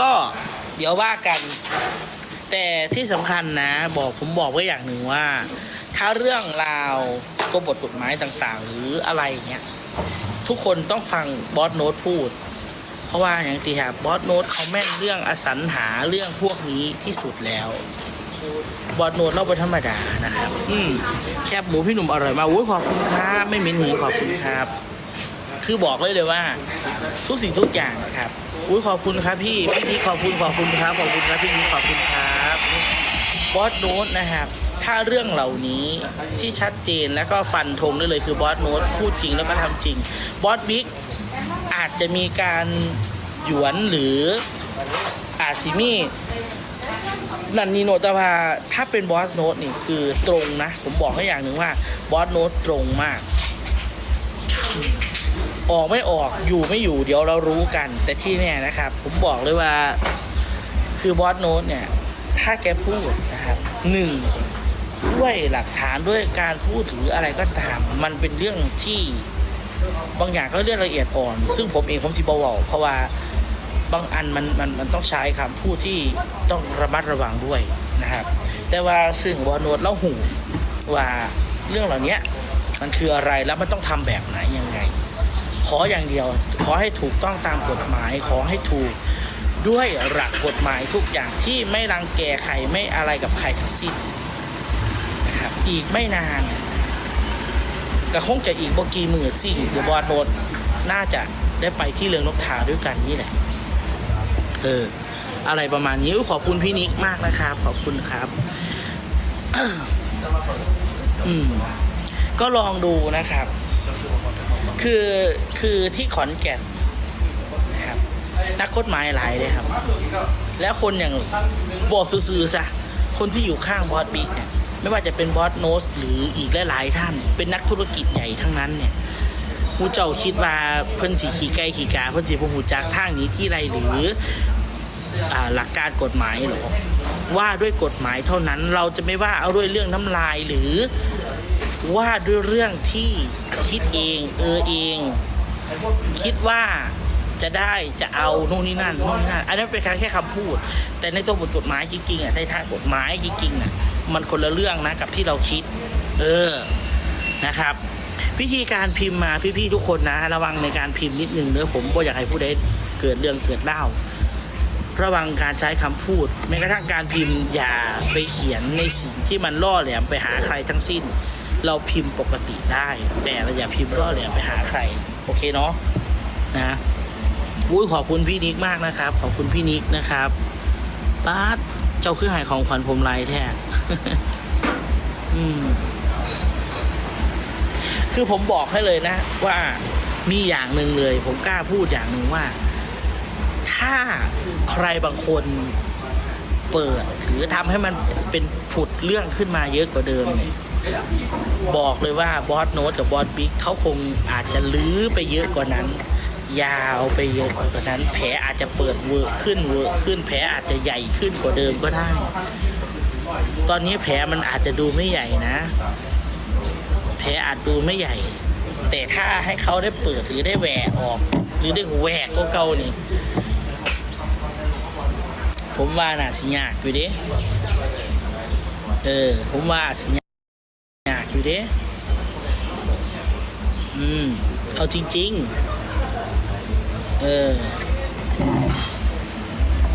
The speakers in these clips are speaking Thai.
ก็เดี๋ยวว่ากัน แต่ที่สำคัญนะบอกผมบอกไว้อย่างหนึ่งว่า ถ้าเรื่องราวตัวบทกฎหมายต่างๆ หรืออะไรเงี้ยทุกคนต้องฟังบอสโน้ตพูด เพราะว่าอย่างที่ครับบอสโน้ตเขาแม่นเรื่องอสังหาเรื่องพวกนี้ที่สุดแล้วบอสโน้ตเล่าไปธรรมดานะครับ อืม แคบหมูพี่หนุ่มอร่อยมากอุ้ยขอบคุณครับ ไม่เหม็นหือขอบคุณครับ คือบอกเลยเลยว่า ทุกสิ่งทุกอย่างนะครับอุ้ยขอบคุณครับพี่พี่นี้ขอบคุณขอบคุณครับขอบคุณครับพี่นี้ขอบคุณครับบอสโน้ตนะครับถ้าเรื่องเหล่านี้ที่ชัดเจนแล้วก็ฟันธงได้เลยคือบอสโน้ตพูดจริงแล้วก็ทำจริงบอสบิ๊กอาจจะมีการหยวนหรืออาจสิมี่นันนีโนตว่าถ้าเป็นบอสโน้ตนี่คือตรงนะ ผมบอกให้อย่างหนึ่งว่าบอสโน้ตตรงมาก ออกไม่ออกอยู่ไม่อยู่เดี๋ยวเรารู้กัน แต่ที่เนี่ยนะครับ ผมบอกเลยว่าคือบอสโน้ตเนี่ย ถ้าแกพูดนะครับหนึ่งด้วยหลักฐานด้วยการพูดหรืออะไรก็ตาม มันเป็นเรื่องที่บางอย่างก็เรื่องละเอียดอ่อน ซึ่งผมเองผมสิบเวาเพราะว่าบางอันมันมันมันต้องใช้คำพูดที่ต้องระมัดระวังด้วยนะครับ แต่ว่าซึ่งบอสโน้ตเล่าหูว่าเรื่องเหล่านี้มันคืออะไรแล้วมันต้องทำแบบไหนยังไง ขออย่างเดียว ขอให้ถูกต้องตามกฎหมาย ขอให้ถูกด้วยหลักกฎหมายทุกอย่างที่ไม่รังแกใครไม่อะไรกับใครทั้งสิ้นนะครับอีกไม่นานก็คงจะอีกบกีมือสิ่งเดี๋ยวบอดโนดน่าจะได้ไปที่เรืองนกทาด้วยกันนี่แหละเอออะไรประมาณนี้ขอบคุณพี่นิกมากนะครับ ขอบคุณครับอืมก็ลองดูนะครับ คือคือที่ขอนแก่นนะครับนักกฎหมายหลายเลยครับ แล้วคนอย่างบอสซื้อๆซะคนที่อยู่ข้างบอสบิ๊กเนี่ยไม่ว่าจะเป็นบอสโนสหรืออีกหลายๆท่าน เป็นนักธุรกิจใหญ่ทั้งนั้นเนี่ยมูเจ้าคิดว่าเพิ่นสีขี่ไก่ขี่กาเพิ่นสีพหูจากทางนี้ที่ไรหรือหลักการกฎหมายหรอว่าด้วยกฎหมายเท่านั้นเราจะไม่ว่าเอาด้วยเรื่องน้ำลายหรือ ว่าด้วยเรื่องที่คิดเองเออเอง คิดว่าจะได้จะเอาโน่นนี่นั่นโน่นนี่นั่นอันนั้นเป็นแค่คำพูด แต่ในตัวบทกฎหมายจริงๆอะในทางกฎหมายจริงๆอะมันคนละเรื่องนะกับที่เราคิด เออนะครับ วิธีการพิมพ์มาพี่ๆทุกคนนะ ระวังในการพิมพ์นิดนึงเนื้อผมก็อยากให้ผู้ใดเกิดเรื่องเกิดเล่าระวังการใช้คำพูดแม้กระทั่งการพิมพ์อย่าไปเขียนในสิ่งที่มันล่อแหลมไปหาใครทั้งสิ้น เราพิมพ์ปกติได้ แต่เราอย่าพิมพ์ล่อแหลมไปหาใคร โอเคเนาะนะอุ้ยขอบคุณพี่นิกมากนะครับ ขอบคุณพี่นิกนะครับป้าเจ้าเครื่องหายของขวัญผมไรแท้อืมคือผมบอกให้เลยนะ ว่ามีอย่างหนึ่งเลย ผมกล้าพูดอย่างหนึ่งว่า ถ้าใครบางคนเปิดหรือทำให้มันเป็นผุดเรื่องขึ้นมาเยอะกว่าเดิมเนี่ย บอกเลยว่าบอสโน้ตกับบอสบิ๊กเขาคงอาจจะลื้อไปเยอะกว่านั้น ยาวไปเยอะกว่านั้น แผลอาจจะเปิดเวอร์ขึ้นเวอร์ขึ้นแผลอาจจะใหญ่ขึ้นกว่าเดิมก็ได้ ตอนนี้แผลมันอาจจะดูไม่ใหญ่นะ แผลอาจดูไม่ใหญ่ แต่ถ้าให้เขาได้เปิดหรือได้แหวกออก หรือได้แหวกก็เก่านี่ผมว่าน่ะสิยากอยู่ด้เออ ผมว่าสิยาก อยู่เด้อืม เอาจริง ๆ เออ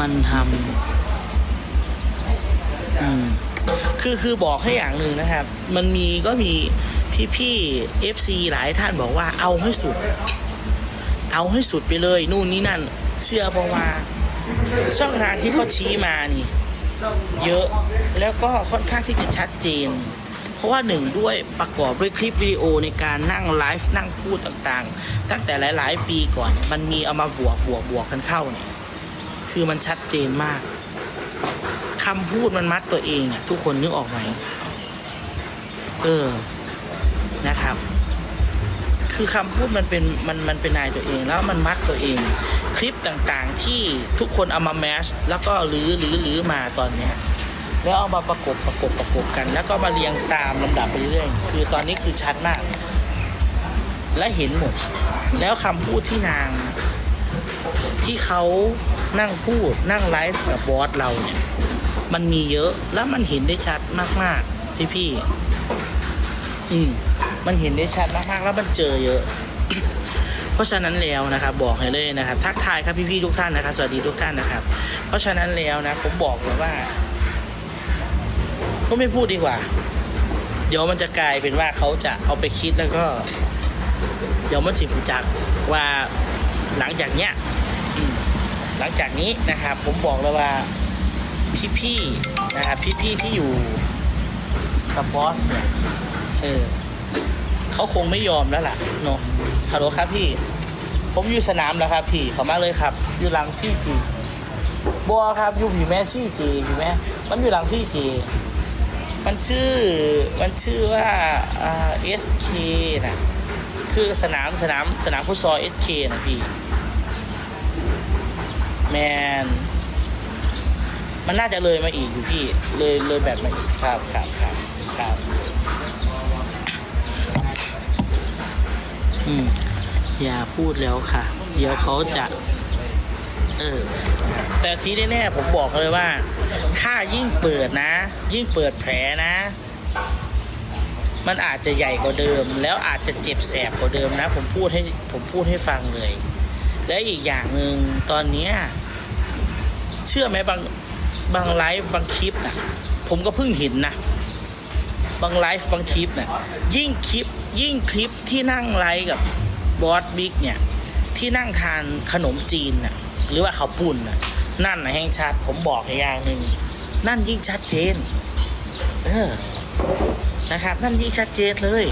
มันทำอืม คือคือบอกให้อย่างหนึ่งนะครับ มันมีก็มีพี่ๆ FC หลายท่านบอกว่าเอาให้สุด เอาให้สุดไปเลย นู่นนี่นั่น เชื่อเพราะว่า ช่องทางที่เขาชี้มานี่ เยอะแล้วก็ค่อนข้างที่จะชัดเจน ราะว่าหนึ่งด้วยประกอบด้วยคลิปวิดีโอในการนั่งไลฟ์นั่งพูดต่างๆ ตั้งแต่หลาย ๆ ปีก่อน มันมีเอามาบวกบวกบวกกันเข้าเนี่ยคือมันชัดเจนมากคำพูดมันมัดตัวเองอะทุกคนนึกออกไหมเออนะครับ คือคำพูดมันเป็นมันมันเป็นนายตัวเอง แล้วมันมัดตัวเอง คลิปต่างๆที่ทุกคนเอามาแมชแล้วก็รื้อรื้อรื้อมาตอนเนี้ย แล้วเอามาประกบประกบประกบกัน แล้วก็มาเรียงตามลำดับไปเรื่อยๆคือตอนนี้คือชัดมาก และเห็นหมด แล้วคำพูดที่นาง ที่เขานั่งพูดนั่งไลฟ์กับบอสเราเนี่ยมันมีเยอะแล้วมันเห็นได้ชัดมากๆ พี่ๆอืมมันเห็นได้ชัดมากๆ แล้วมันเจอเยอะ เพราะฉะนั้นแล้วนะครับ บอกให้เลยนะครับ ทักทายครับพี่ๆทุกท่านนะครับ สวัสดีทุกท่านนะครับ เพราะฉะนั้นแล้วนะผมบอกเลยว่า ก็ไม่พูดดีกว่า เดี๋ยวมันจะกลายเป็นว่าเขาจะเอาไปคิดแล้วก็ เดี๋ยวมันสิบจักว่าหลังจากเนี้ยหลังจากนี้นะครับ ผมบอกเลยว่าพี่ๆนะครับพี่ๆที่อยู่กับบอสเนี่ยเออเขาคงไม่ยอมแล้วล่ะเนาะฮัลโหลครับพี่ ผมอยู่สนามแล้วครับพี่ขามาเลยครับ อยู่หลังซี่จีบัวครับอยู่ผีแม่ซี่จีผีแม่มันอยู่หลังซี่จี มันชื่อมันชื่อว่าอ่า SK นะคือสนามสนามสนามฟุตซอล SK นะพี่แมนมันน่าจะเลยมาอีกอยู่พี่เลยเลยแบบมาอีกครับครับครับครับอืมอย่าพูดแล้วค่ะ เดี๋ยวเขาจะ เออ แต่ทีแน่ๆผมบอกเลยว่า ถ้ายิ่งเปิดนะ ยิ่งเปิดแผลนะ มันอาจจะใหญ่กว่าเดิม แล้วอาจจะเจ็บแสบกว่าเดิมนะ ผมพูดให้ผมพูดให้ฟังเลย และอีกอย่างหนึ่งตอนเนี้ยเชื่อไหมบางบางไลฟ์บางคลิปนะผมก็เพิ่งเห็นนะบางไลฟ์บางคลิปนะยิ่งคลิปยิ่งคลิปที่นั่งไลฟ์กับบอสบิ๊กเนี่ย ที่นั่งทานขนมจีนน่ะ หรือว่าเขาปุ้นน่ะ นั่นนะแห่งชัด ผมบอกอย่างหนึ่งนั่นยิ่งชัดเจน เออ นะครับ นั่นยิ่งชัดเจนเลย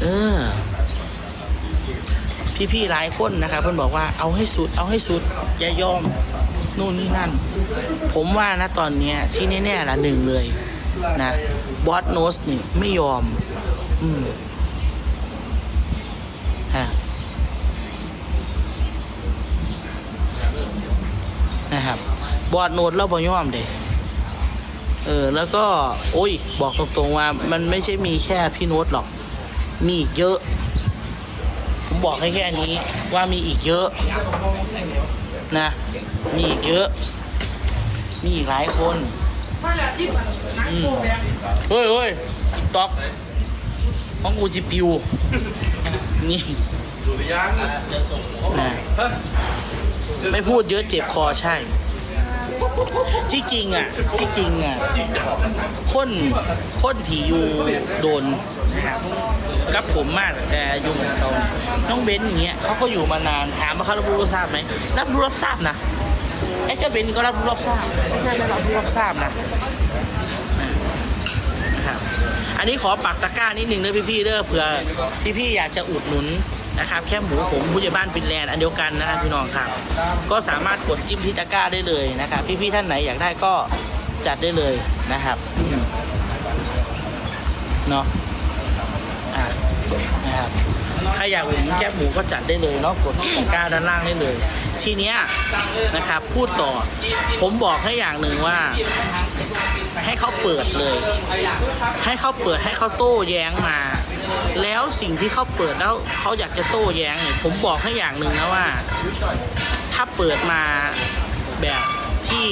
เออ พี่ๆหลายคนนะครับเพื่อนบอกว่าเอาให้สุด เอาให้สุดอย่ายอมนู่นนี่นั่น ผมว่านะตอนเนี้ย ที่แน่ๆละหนึ่งเลย นะบอสโนสนี่ไม่ยอม อืมฮะ นะครับ บอสโนสเราบ่ยอมเด้เออแล้วก็โอ้ย บอกตรงๆว่ามันไม่ใช่มีแค่พี่โน้ตหรอก มีอีกเยอะ ผมบอกให้แค่นี้ว่ามีอีกเยอะนะ มีอีกเยอะ มีอีกหลายคนเฮ้ยเฮ้ยติ๊กต็อกของกูจิปิวนี่ ดูหรือยังนะไม่พูดเยอะเจ็บคอใช่ที่จริงอะที่จริงอะคนคนที่อยู่โดนนะครับกับผมมากแต่อยุ่งกับเขาน้องเบนซ์อย่างเงี้ยเขาก็อยู่มานานถามว่าเขารับรู้รับทราบไหมรับรู้รับทราบนะไอ้เจ้าเบนซ์ก็รับรู้รับทราบไม่ใช่ไม่รับรู้รับทราบนะนะครับอันนี้ขอปักตะกร้านิดนึงเด้อพี่ๆเด้อเผื่อพี่ๆอยากจะอุดหนุน นะครับแค่หมูผมผู้ใหญ่บ้านฟินแลนด์อันเดียวกันนะครับพี่น้องครับ ก็สามารถกดจิ้มที่ตะกร้าได้เลยนะครับ พี่ๆท่านไหนอยากได้ก็จัดได้เลยนะครับเนาะอะนะครับใครอยากหนุนแก้หมูก็จัดได้เลยเนาะกดที่ตะกร้าด้านล่างได้เลย ทีเนี้ยนะครับพูดต่อ ผมบอกให้อย่างหนึ่งว่า ให้เขาเปิดเลย ให้เขาเปิดให้เขาโต้แย้งมา แล้วสิ่งที่เขาเปิดแล้วเขาอยากจะโต้แย้งเนี่ยผมบอกให้อย่างหนึ่งนะว่า ถ้าเปิดมาแบบที่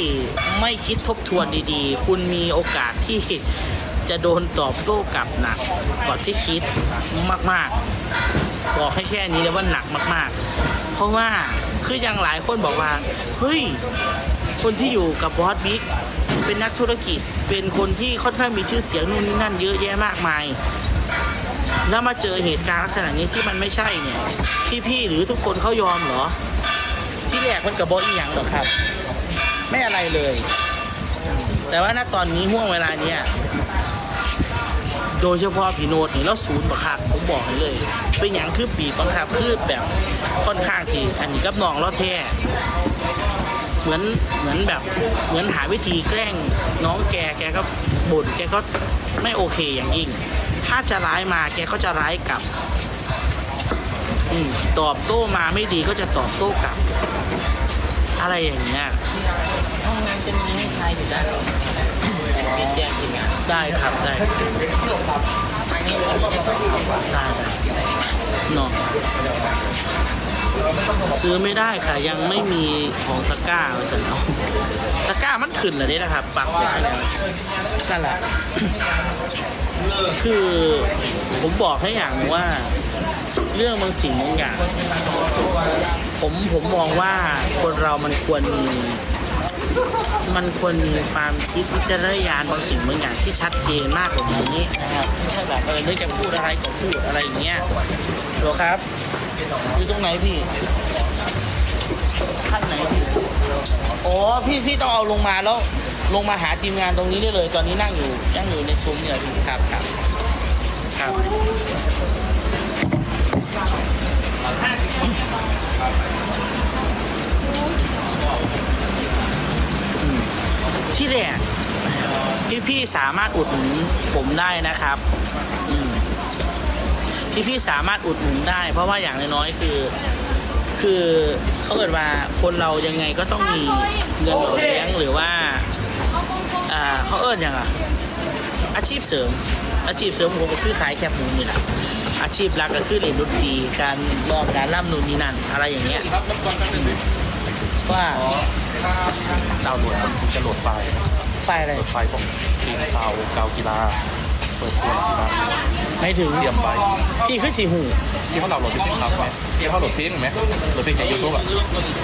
ไม่คิดทบทวนดีๆ คุณมีโอกาสที่จะโดนตอบโต้กลับหนักกว่าที่คิดมากๆ บอกให้แค่นี้เลยว่าหนักมาก ๆ เพราะว่าคืออย่างหลายคนบอกว่าเฮ้ยคนที่อยู่กับบอสบิ๊กเป็นนักธุรกิจเป็นคนที่ค่อนข้างมีชื่อเสียงนู่นนี่นั่นเยอะแยะมากมาย แล้วมาเจอเหตุการณ์ลักษณะนี้ที่มันไม่ใช่เนี่ย พี่ๆหรือทุกคนเขายอมเหรอ ที่แรกมันกับบอสอีหยังหรอกครับ ไม่อะไรเลย แต่ว่าณตอนนี้ห่วงเวลาเนี้ยโดยเฉพาะพี่โนดนี่แล้วศูนย์ประคับผมบอกให้เลย เป็นอย่างคือปีบังคับคือแบบค่อนข้างทีอันนี้กับน้องเราแท้เหมือนเหมือนแบบเหมือนหาวิธีแกล้งน้องแกแกก็บ่นแกก็ไม่โอเคอย่างยิ่ง ถ้าจะร้ายมาแกก็จะร้ายกลับอืมตอบโต้มาไม่ดีก็จะตอบโต้กลับ อะไรอย่างเงี้ยห้องน้ำจะมีให้ใช้อยู่ด้านหลังเป็นแจ้งทีมงานได้ครับได้ได้ได้เนาะ ซื้อไม่ได้ค่ะ ยังไม่มีของตะกร้ามาเสนเอาตะกร้ามันขึ้นเลยนี่นะครับ ปักไปแล้วนั่นแหละ คือผมบอกให้อย่างหนึ่งว่า เรื่องบางสิ่งบางอย่าง ผมผมมองว่าคนเรามันควรมี มันควรมีความคิดวิจารณญาณบางสิ่งบางอย่างที่ชัดเจนมากกว่านี้นะครับไม่ใช่แบบเออนึกจะพูดอะไรก็พูดอะไรอย่างเงี้ยหรอครับอยู่ตรงไหนพี่ขั้นไหนพี่โอ้พี่พี่ต้องเอาลงมาแล้วลงมาหาทีมงานตรงนี้ได้เลย ตอนนี้นั่งอยู่นั่งอยู่ในซุ้มเนี่ยครับครับครับอืม ที่แรกพี่พี่ๆสามารถอุดหนุนผมได้นะครับอืมพี่พี่ๆสามารถอุดหนุนได้ เพราะว่าอย่างน้อยๆคือ คือเขาเกิดว่าคนเรายังไงก็ต้องมีเงินหล่อเลี้ยงหรือว่าอ่าเขาเอิ้นอย่างอะอาชีพเสริม อาชีพเสริมผมก็คือขายแคบหมูนี่แหละอาชีพหลักก็คือเล่นดนตรีการร้องการร่ำนูนนี่นั่นอะไรอย่างเงี้ยว่า ดาวน์โหลดมันจะโหลดไฟล์ไฟอะไร โหลดไฟล์พวกเพลงซาวด์กาวกีฬาเปิดตัวกีฬาไม่ถึงเตรียมไว้พี่คือสีหู ที่เขาเราโหลดเพลงครับไหมที่เขาโหลดเพลงไหมโหลดเพลงจากยูทูบอะ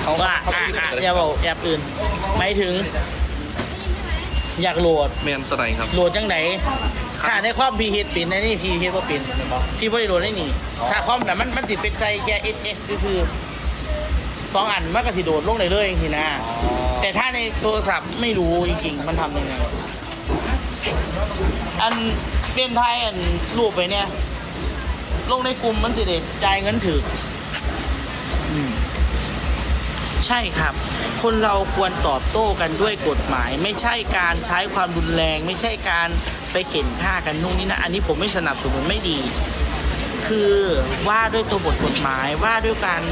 เขาว่าเขาอะไม่ได้อะเป็นอย่าบอกแอปอื่นไม่ถึง อยากโหลดเมนตัวไหนครับโหลดจังไหนถ้าในความพีเฮดเป็นในนี่พีเฮดว่าเป็นพี่บ่ได้โหลดได้นี่ ถ้าความน่ะมันมันสิเป็นใจแค่ SS ก็คือสองอันมันก็สิโดดลงได้เลยจริงๆนะ แต่ถ้าในโทรศัพท์ไม่รู้จริงๆ มันทำยังไง อันเป็นไทยอันรูปไปเนี่ย ลงในกลุ่มมันสิเด็จ่ายเงินถือใช่ครับ คนเราควรตอบโต้กันด้วยกฎหมาย ไม่ใช่การใช้ความรุนแรง ไม่ใช่การไปเข็นฆ่ากันนู่นนี่นะอันนี้ผมไม่สนับสนุนไม่ดี คือว่าด้วยตัวบทกฎหมายว่าด้วยการ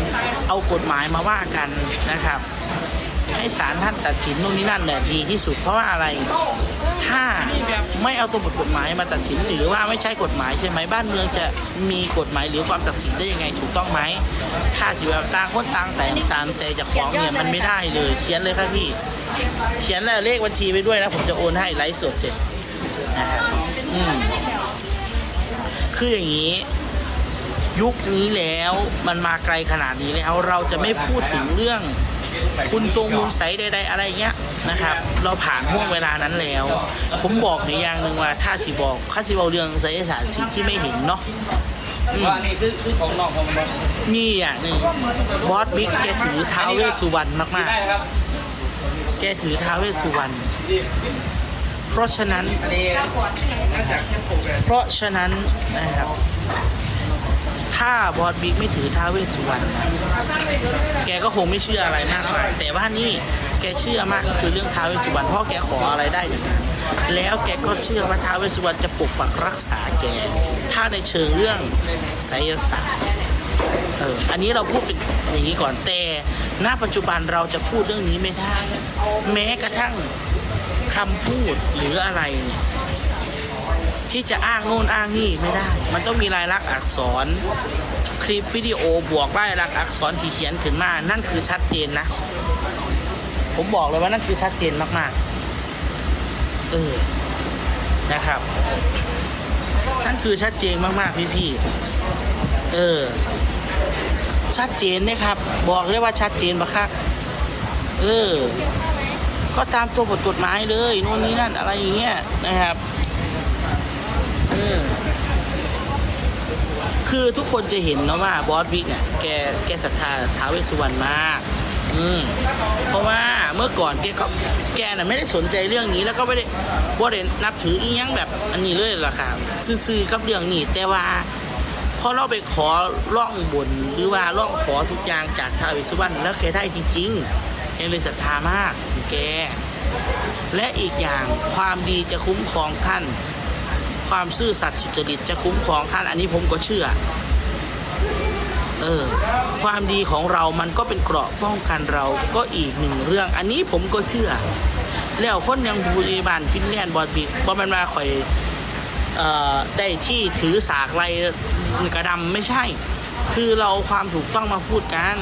เอากฎหมายมาว่ากันนะครับ ให้ศาลท่านตัดสินนู่นนี่นั่นเนี่ยดีที่สุดเพราะว่าอะไร ถ้าไม่เอาตัวบทกฎหมายมาตัดสินหรือว่าไม่ใช่กฎหมายใช่ไหมบ้านเมืองจะมีกฎหมายหรือความศักดิ์สิทธิ์ได้ยังไงถูกต้องไหมถ้าสิแบบต่างคนต่างแต่งตามใจจะของเนี่ยมันไม่ได้เลย เขียนเลยครับพี่ เขียนเลขบัญชีไปด้วยนะผมจะโอนให้ไลฟ์สดเสร็จนะครับอืมคืออย่างนี้ยุคนี้แล้วมันมาไกลขนาดนี้แล้วเราจะไม่พูดถึงเรื่อง คุณทรงคุณใสใดๆอะไรเงี้ยนะครับ เราผ่านห่วงเวลานั้นแล้ว ผมบอกในอย่างหนึ่งว่าถ้าสิบอกข้าสิบอกเรื่องไสยศาสตร์สิ่งที่ไม่เห็นเนาะอืมว่านี่คือคือของนอกของบอสมีอย่างหนึ่งบอสบิ๊กแกถือท้าวเวสสุวรรณมากได้ครับๆแกถือท้าวเวสสุวรรณเพราะฉะนั้นอันนี้น่าจะแค่ปลูกเลยเพราะฉะนั้นนะครับ ถ้าบอสบิ๊กไม่ถือท้าวเวสสุวรรณแกก็คงไม่เชื่ออะไรมากมายแต่ว่านี่แกเชื่อมากก็คือเรื่องท้าวเวสสุวรรณเพราะแกขออะไรได้อย่างนั้นแล้วแกก็เชื่อว่าท้าวเวสสุวรรณจะปกปักรักษาแก ถ้าในเชิงเรื่องไสยศาสตร์เอออันนี้เราพูดเป็นอย่างนี้ก่อนแต่ณปัจจุบันเราจะพูดเรื่องนี้ไม่ได้ แม้กระทั่งคำพูดหรืออะไรเนี่ย ที่จะอ้างโน่นอ้างนี่ไม่ได้ มันต้องมีลายลักษณ์อักษร คลิปวิดีโอบวกลายลักษณ์อักษรที่เขียนขึ้นมา นั่นคือชัดเจนนะ ผมบอกเลยว่านั่นคือชัดเจนมากๆ เออ นะครับ นั่นคือชัดเจนมากๆพี่ๆเออ ชัดเจนนะครับ บอกเลยว่าชัดเจนปะครับเออ ก็ตามตัวบทกฎหมายเลยโน่นนี่นั่นอะไรอย่างเงี้ยนะครับ คือทุกคนจะเห็นนะว่าบอสบิ๊กเนี่ยแกแกศรัทธาท้าวเวสสุวรรณมาก อืมเพราะว่าเมื่อก่อนแกก็แกน่ะไม่ได้สนใจเรื่องนี้แล้วก็ไม่ได้ว่าได้นับถืออีหยังแบบอันนี้เลยล่ะค่ะซื่อๆกับเรื่องนี้แต่ว่าพอเราไปขอร่องบนหรือว่าร่องขอทุกอย่างจากท้าวเวสสุวรรณแล้วแกได้จริงๆแกเลยศรัทธามากแกและอีกอย่างความดีจะคุ้มครองท่าน ความซื่อสัตย์สุจริตจะคุ้มครองท่าน อันนี้ผมก็เชื่อ เออ ความดีของเรามันก็เป็นเกราะป้องกันเราก็อีกหนึ่งเรื่อง อันนี้ผมก็เชื่อ แล้วคนยังผู้ริบานฟินแลนด์บอลบีบอมันมาข่อยออได้ที่ถือสากไรกระดำไม่ใช่ คือเราความถูกต้องมาพูดกัน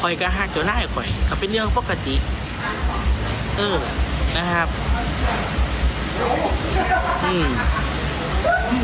ข่อยก็หักจ้านายข่อย ก็เป็นเรื่องปกติ เออนะครับ 嗯。